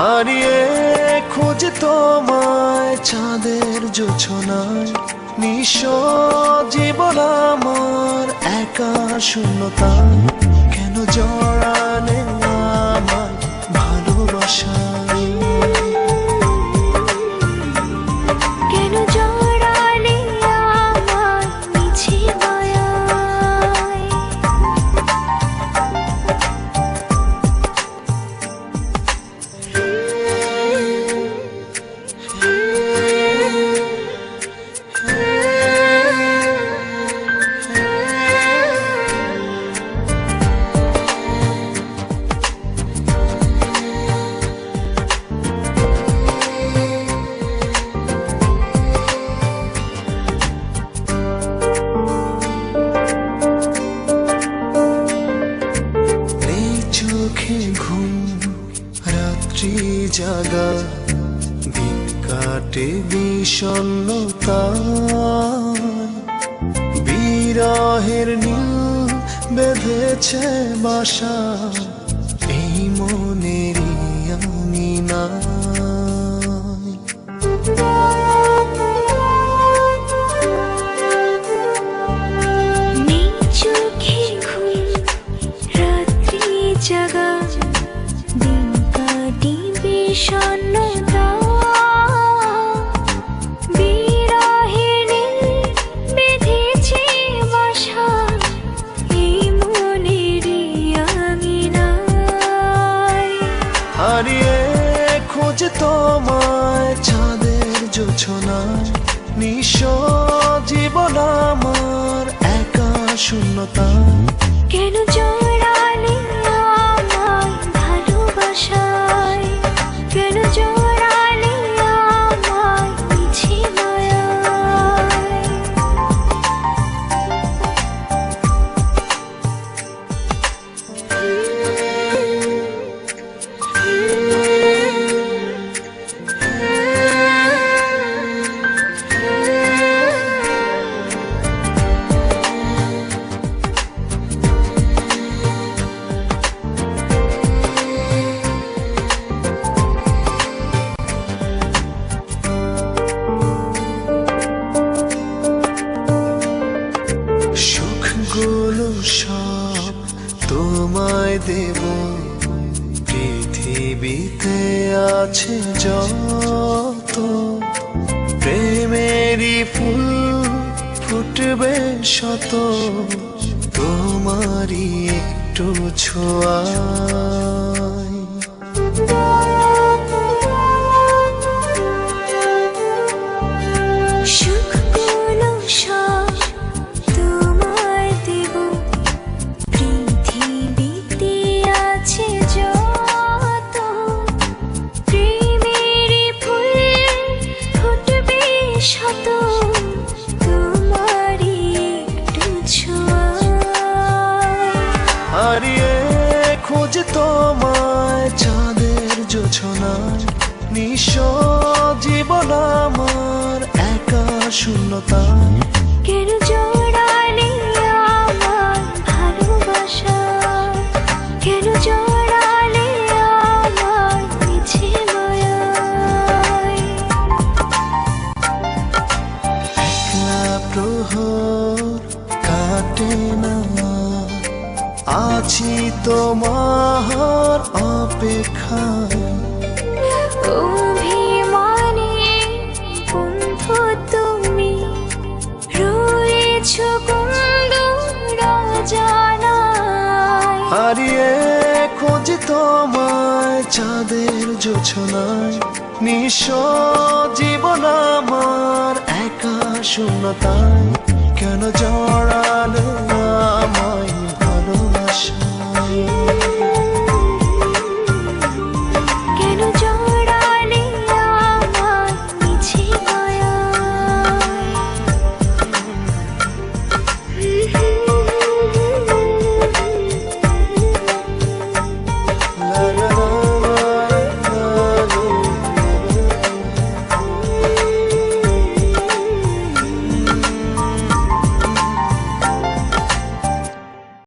হারিয়ে খোঁজ তোমায় চাঁদের জোছনায়। নিশ জীবন আমার একা শূন্যতা জাগা দিন কাটে বিষণ্ণতা। বিরহের নীল বেঁধেছে বাসা। এই মনেরই আমি না বিষণ্ণতা বিরহিণী বেঁধেছে বাসা এই মনেরই হারিয়ে খোঁজ তোমায় চাঁদের জোছনায় জীবন আমার একা শূন্যতা। কেন জড়ালে সুখগুলো সব তোমায় দেব। পৃথিবীতে আছে যত প্রেমেরই ফুল ফুটবে শত। তোমারই একটু ছোঁয়ায় খোঁজ তোমায় চাঁদের জোছনায় নিঃস জীবন আমার একা শূন্যতা। কেন জড়ালে আমার ভালোবাসা? কেন জড়ালে আমার মিছে মায়ায় একলা প্রহর কাটে আছি তোমার অপেক্ষায়। অভিমানে বন্ধু তুমি রয়েছো হারিয়ে খোঁজ তোমায় চাঁদের জোছনায়। নিঃস জীবন আমার একা শূন্যতায়। কেন জড়ালে আমায়